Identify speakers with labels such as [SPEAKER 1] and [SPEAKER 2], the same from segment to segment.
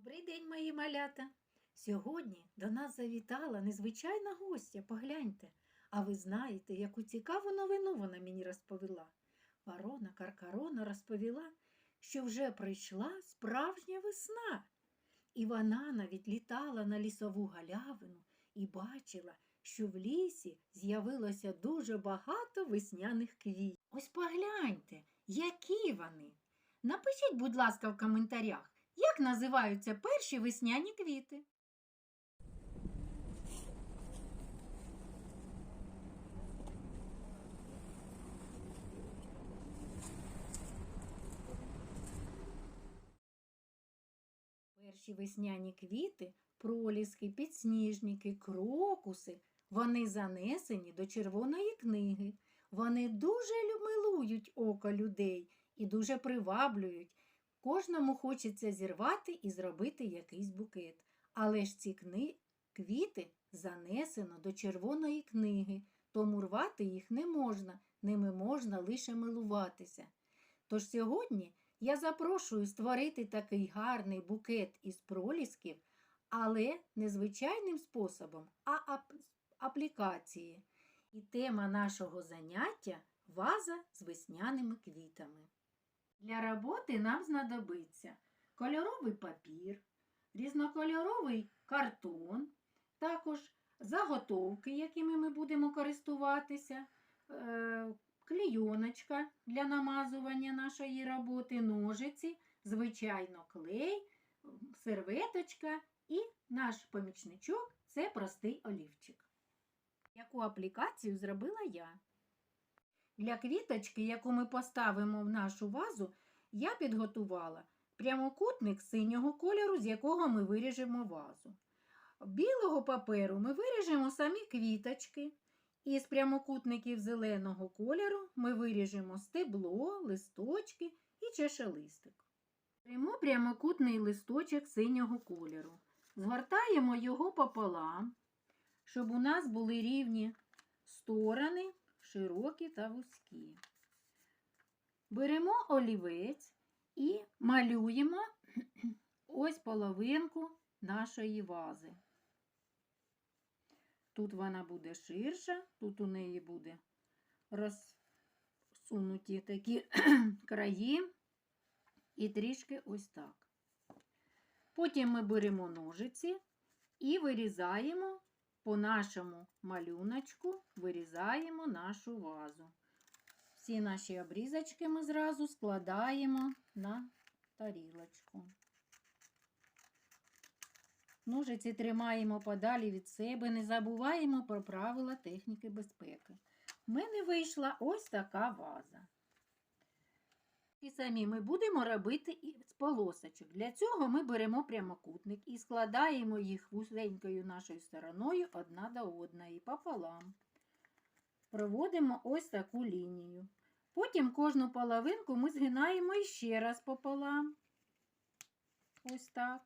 [SPEAKER 1] Добрий день, мої малята. Сьогодні до нас завітала незвичайна гостя, погляньте. А ви знаєте, яку цікаву новину вона мені розповіла. Ворона Каркарона розповіла, що вже прийшла справжня весна. І вона навіть літала на лісову галявину і бачила, що в лісі з'явилося дуже багато весняних квітів. Ось погляньте, які вони. Напишіть, будь ласка, в коментарях, як називаються перші весняні квіти. Перші весняні квіти, проліски, підсніжники, крокуси, вони занесені до червоної книги. Вони дуже милують око людей і дуже приваблюють. Кожному хочеться зірвати і зробити якийсь букет. Але ж ці кни... квіти занесено до червоної книги, тому рвати їх не можна, ними можна лише милуватися. Тож сьогодні я запрошую створити такий гарний букет із пролісків, але не звичайним способом, а ап- аплікації. І тема нашого заняття ваза з весняними квітами. Для роботи нам знадобиться кольоровий папір, різнокольоровий картон, також заготовки, якими ми будемо користуватися, е, клійоночка для намазування нашої роботи, ножиці, звичайно, клей, серветочка і наш помічничок це простий олівчик. Яку аплікацію зробила я? Для квіточки, яку ми поставимо в нашу вазу, я підготувала прямокутник синього кольору, з якого ми виріжемо вазу. Білого паперу ми виріжемо самі квіточки. І з прямокутників зеленого кольору ми виріжемо стебло, листочки і чешелистик. Беремо прямокутний листочок синього кольору. Згортаємо його пополам, щоб у нас були рівні сторони, широкі та вузькі. Беремо олівець і малюємо ось половинку нашої вази. Тут вона буде ширша, тут у неї буде розсунуті такі краї і трішки ось так. Потім ми беремо ножиці і вирізаємо по нашому малюночку, вирізаємо нашу вазу. Всі наші обрізочки ми зразу складаємо на тарілочку. Ножиці тримаємо подалі від себе, не забуваємо про правила техніки безпеки. У мене вийшла ось така ваза. І самі ми будемо робити із полосочок. Для цього ми беремо прямокутник і складаємо їх вузенькою нашою стороною одна до одної пополам. Проводимо ось таку лінію. Потім кожну половинку ми згинаємо іще раз пополам. Ось так.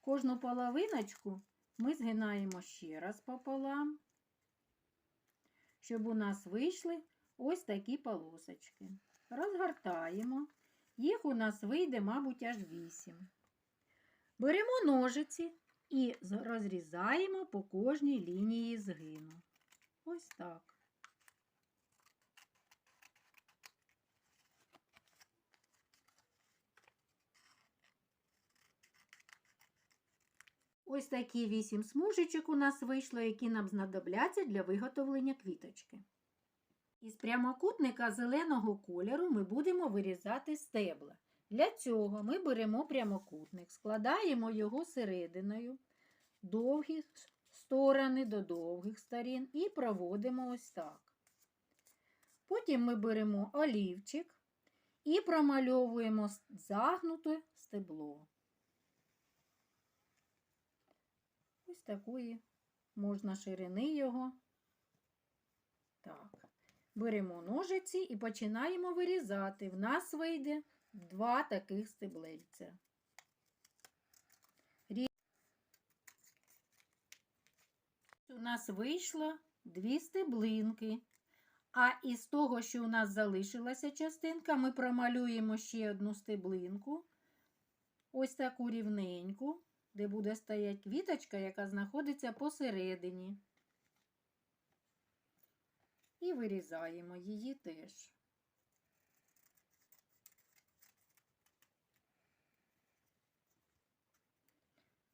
[SPEAKER 1] Кожну половиночку ми згинаємо ще раз пополам, щоб у нас вийшли ось такі полосочки. Розгортаємо. Їх у нас вийде, мабуть, аж 8. Беремо ножиці і розрізаємо по кожній лінії згину. Ось так. Ось такі вісім смужечок у нас вийшло, які нам знадобляться для виготовлення квіточки. Із прямокутника зеленого кольору ми будемо вирізати стебла. Для цього ми беремо прямокутник, складаємо його серединою, довгі сторони до довгих сторін і проводимо ось так. Потім ми беремо олівчик і промальовуємо загнуте стебло. Ось такої можна ширини його. Так. Беремо ножиці і починаємо вирізати. В нас вийде два таких стеблельця. У нас вийшло дві стеблинки. А із того, що у нас залишилася частинка, ми промалюємо ще одну стеблинку ось таку рівненьку, де буде стояти квіточка, яка знаходиться посередині. І вирізаємо її теж.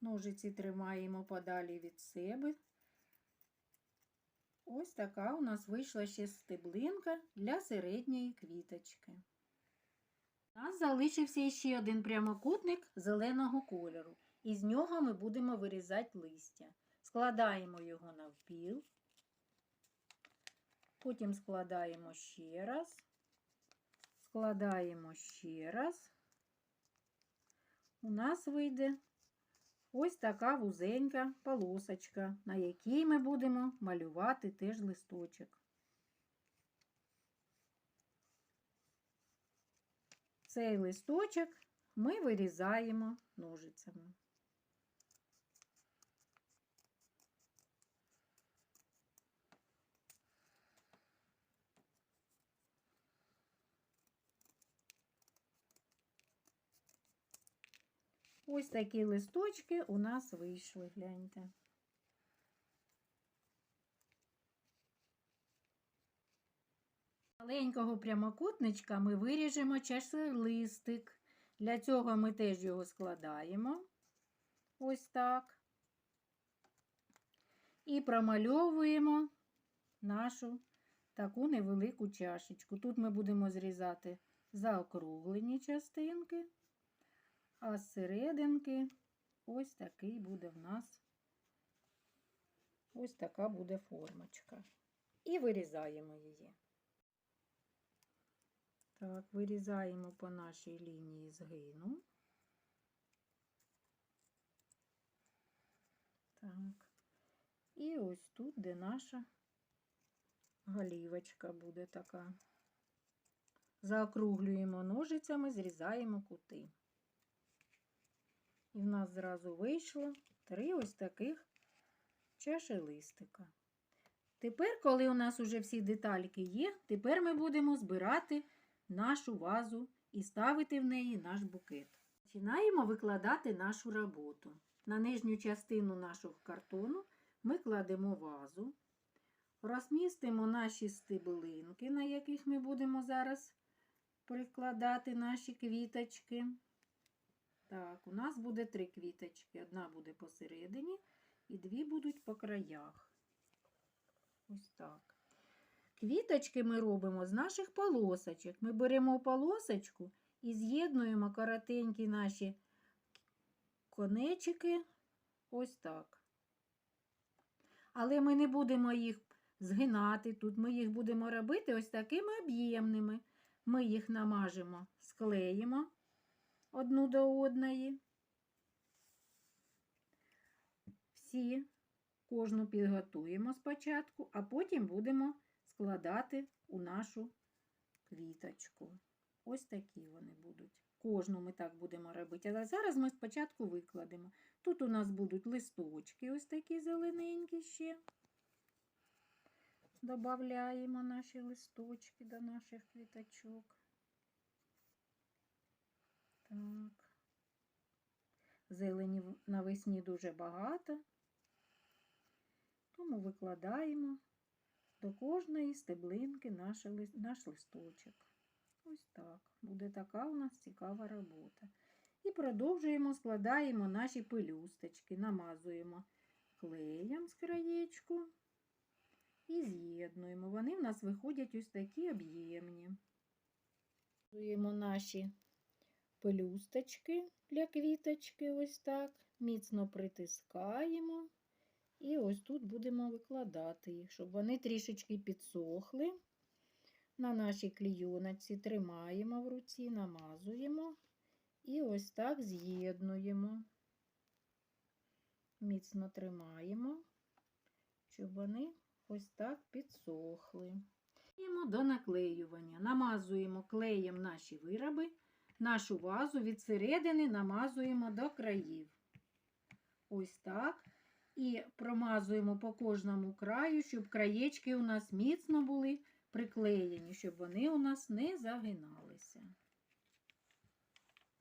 [SPEAKER 1] Ножиці тримаємо подалі від себе. Ось така у нас вийшла ще стеблинка для середньої квіточки. У нас залишився ще один прямокутник зеленого кольору. Із нього ми будемо вирізати листя. Складаємо його навпіл. Потім складаємо ще раз. Складаємо ще раз. У нас вийде ось така вузенька полосочка, на якій ми будемо малювати теж листочок. Цей листочок ми вирізаємо ножицями. Ось такі листочки у нас вийшли, гляньте. Маленького прямокутничка ми виріжемо чашелистик. Для цього ми теж його складаємо. Ось так. І промальовуємо нашу таку невелику чашечку. Тут ми будемо зрізати заокруглені частинки. А з серединки ось такий буде в нас ось така буде формочка. І вирізаємо її. Так, вирізаємо по нашій лінії згину. Так. І ось тут, де наша голівочка буде така. Заокруглюємо ножицями, зрізаємо кути. І в нас зразу вийшло три ось таких чаші листика. Тепер, коли у нас уже всі детальки є, тепер ми будемо збирати нашу вазу і ставити в неї наш букет. Починаємо викладати нашу роботу. На нижню частину нашого картону ми кладемо вазу, розмістимо наші стеблинки, на яких ми будемо зараз прикладати наші квіточки. Так, у нас буде три квіточки. Одна буде посередині і дві будуть по краях. Ось так. Квіточки ми робимо з наших полосочок. Ми беремо полосочку і з'єднуємо коротенькі наші конечики ось так. Але ми не будемо їх згинати тут, ми їх будемо робити ось такими об'ємними. Ми їх намажемо, склеїмо одну до одної. Всі кожну підготуємо спочатку, а потім будемо складати у нашу квіточку. Ось такі вони будуть. Кожну ми так будемо робити. Але зараз ми спочатку викладемо. Тут у нас будуть листочки, ось такі зелененькі ще. Добавляємо наші листочки до наших квіточок. Так. Зелені навесні дуже багато, тому викладаємо до кожної стеблинки наш, наш листочок. Ось так. Буде така у нас цікава робота. І продовжуємо, складаємо наші пелюсточки, намазуємо клеєм з краєчку і з'єднуємо. Вони в нас виходять ось такі об'ємні. З'єднуємо наші пелюсточки для квіточки, ось так. Міцно притискаємо. І ось тут будемо викладати їх, щоб вони трішечки підсохли. На нашій клійоночці тримаємо в руці, намазуємо і ось так з'єднуємо. Міцно тримаємо, щоб вони ось так підсохли. До наклеювання. Намазуємо клеєм наші вироби, нашу вазу від середини намазуємо до країв. Ось так. І промазуємо по кожному краю, щоб краєчки у нас міцно були приклеєні, щоб вони у нас не загиналися.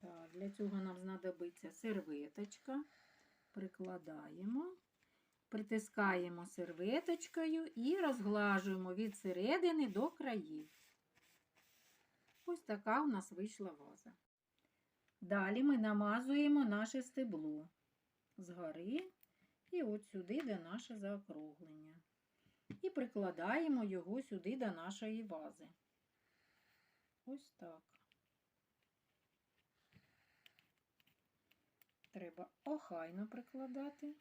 [SPEAKER 1] Так, для цього нам знадобиться серветочка. Прикладаємо, притискаємо серветочкою і розглажуємо від середини до країв. Ось така у нас вийшла ваза. Далі ми намазуємо наше стебло згори і от сюди, де наше заокруглення. І прикладаємо його сюди до нашої вази. Ось так. Треба охайно прикладати,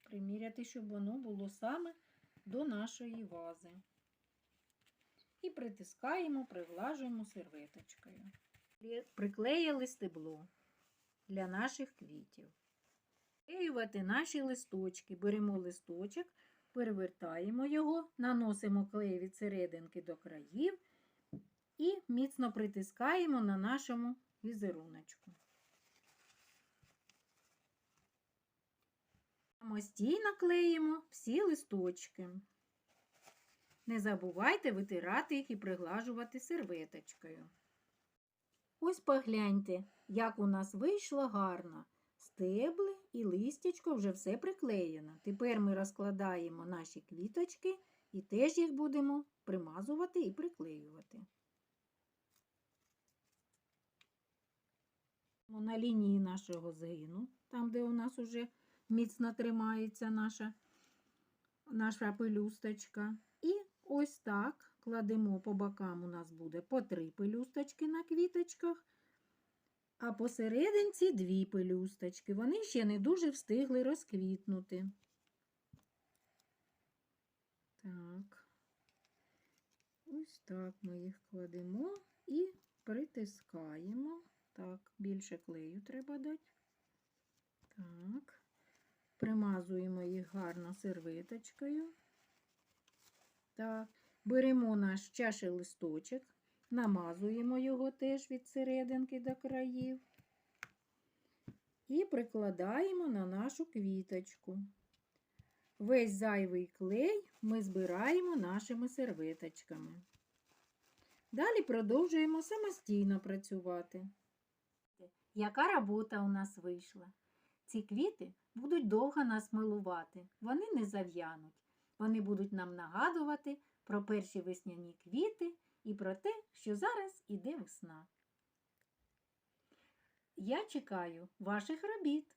[SPEAKER 1] приміряти, щоб воно було саме до нашої вази. І притискаємо, приглажуємо серветочкою. Приклеїли стебло для наших квітів. Приклеювати наші листочки. Беремо листочок, перевертаємо його, наносимо клей від серединки до країв і міцно притискаємо на нашому візеруночку. Самостійно клеїмо всі листочки. Не забувайте витирати їх і приглажувати серветочкою. Ось погляньте, як у нас вийшло гарно. Стебли і листячко вже все приклеєно. Тепер ми розкладаємо наші квіточки і теж їх будемо примазувати і приклеювати. На лінії нашого згину, там, де у нас уже міцно тримається наша, наша пелюсточка. І ось так кладемо по бокам, у нас буде по три пелюсточки на квіточках, а посерединці дві пелюсточки. Вони ще не дуже встигли розквітнути. Так, ось так ми їх кладемо і притискаємо. Так, більше клею треба дати. Так. Примазуємо їх гарно серветочкою. Так, беремо наш чаший листочок, намазуємо його теж від серединки до країв і прикладаємо на нашу квіточку. Весь зайвий клей ми збираємо нашими серветочками. Далі продовжуємо самостійно працювати. Яка робота у нас вийшла? Ці квіти будуть довго нас милувати, вони не зав'януть. Вони будуть нам нагадувати про перші весняні квіти і про те, що зараз іде весна. Я чекаю ваших робіт.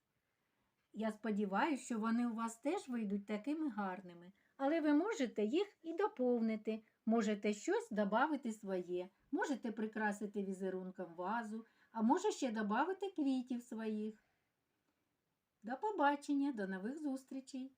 [SPEAKER 1] Я сподіваюся, що вони у вас теж вийдуть такими гарними, але ви можете їх і доповнити, можете щось додати своє, можете прикрасити візерунком вазу, а може ще додати квітів своїх. До побачення, до нових зустрічей!